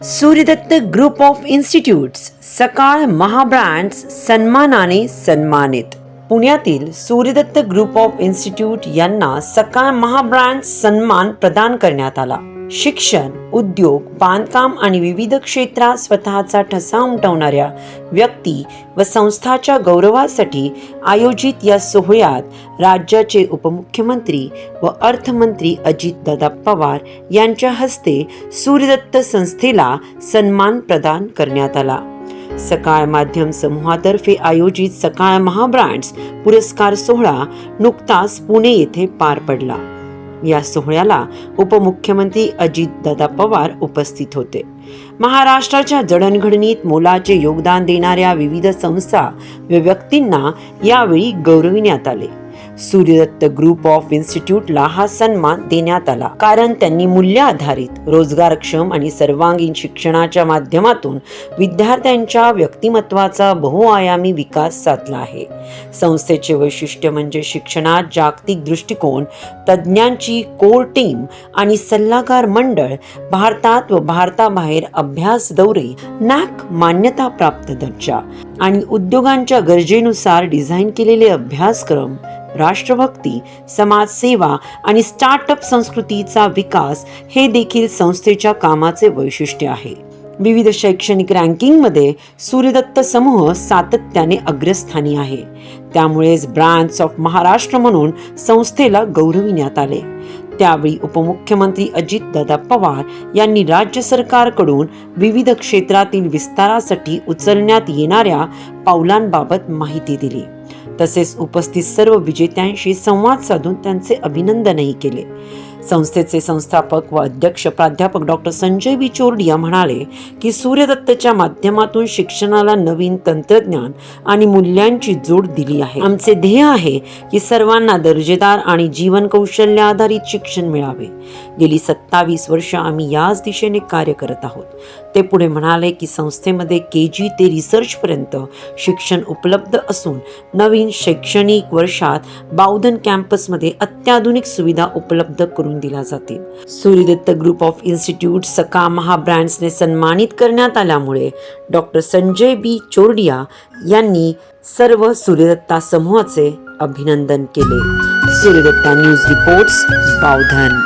Suryadatta group of institutes सकाळ महाब्रँड्स सन्मानाने सन्मानित पुण्यातील सूर्यदत्त ग्रुप ऑफ इन्स्टिट्यूट यांना सकाळ महाब्रँड सन्मान प्रदान करण्यात आला. शिक्षण उद्योग बांधकाम आणि विविध क्षेत्रात स्वतःचा ठसा उमटवणाऱ्या व्यक्ती व संस्थाच्या गौरवासाठी आयोजित या सोहळ्यात राज्याचे उपमुख्यमंत्री व अर्थमंत्री अजितदादा पवार यांच्या हस्ते सूर्यदत्त संस्थेला सन्मान प्रदान करण्यात आला. सकाळ माध्यम समूहातर्फे आयोजित सकाळ महाब्रँड्स पुरस्कार सोहळा नुकताच पुणे येथे पार पडला. या सोहळ्याला उपमुख्यमंत्री अजितदादा पवार उपस्थित होते. महाराष्ट्राच्या जडणघडणीत मोलाचे योगदान देणाऱ्या विविध संस्था व व्यक्तींना यावेळी गौरविण्यात आले. सूर्यदत्त ग्रुप ऑफ इन्स्टिट्यूटला हा सन्मान देण्यात आला. कारण त्यांनी मूल्य आधारित रोजगारक्षम आणि सर्वांगीण शिक्षणाच्या माध्यमातून विद्यार्थ्यांच्या व्यक्तिमत्वाचा बहुआयामी विकास साधला आहे. संस्थेचे वैशिष्ट्य म्हणजे शिक्षणात जागतिक दृष्टिकोन तज्ज्ञांची कोर टीम आणि सल्लागार मंडळ भारतात व भारताबाहेर अभ्यास दौरे नॅक मान्यता प्राप्त दर्जा आणि उद्योगांच्या गरजेनुसार डिझाईन केलेले अभ्यासक्रम राष्ट्रभक्ती समाजसेवा आणि स्टार्टअप संस्कृतीचा विकास हे देखील संस्थेच्या कामाचे वैशिष्ट्य आहे. विविध शैक्षणिक रँकिंगमध्ये सूर्यदत्त समूह सातत्याने अग्रस्थानी आहे. त्यामुळेच ब्रँड्स ऑफ महाराष्ट्र म्हणून संस्थेला गौरविण्यात आले. त्यावेळी उपमुख्यमंत्री अजितदादा पवार यांनी राज्य सरकारकडून विविध क्षेत्रातील विस्तारासाठी उचलण्यात येणाऱ्या पावलांबाबत माहिती दिली. तसेच उपस्थित सर्व विजेत्यांशी संवाद साधून त्यांचे अभिनंदनही केले. संस्थेचे संस्थापक व अध्यक्ष प्राध्यापक डॉक्टर संजय बी. चोरडिया म्हणाले की सूर्यदत्तच्या माध्यमातून शिक्षणाला नवीन तंत्रज्ञान आणि मूल्यांची जोड दिली आहे. आमचे ध्येय आहे की सर्वांना दर्जेदार आणि जीवन कौशल्य आधारित शिक्षण मिळावे. गेली सत्तावीस वर्ष आम्ही याच दिशेने कार्य करत आहोत. ते पुढे म्हणाले की संस्थेमध्ये के जी ते रिसर्चपर्यंत शिक्षण उपलब्ध असून नवीन शैक्षणिक वर्षात बावधन कॅम्पसमध्ये अत्याधुनिक सुविधा उपलब्ध करून दिला जातील. सूर्यदत्त ग्रुप ऑफ इन्स्टिट्यूट सका महाब्रँड्सने सन्मानित करण्यात आल्यामुळे डॉक्टर संजय बी. चोरडिया यांनी सर्व सूर्यदत्ता समूहाचे अभिनंदन केले. Suryadatta news reports Bavdhan.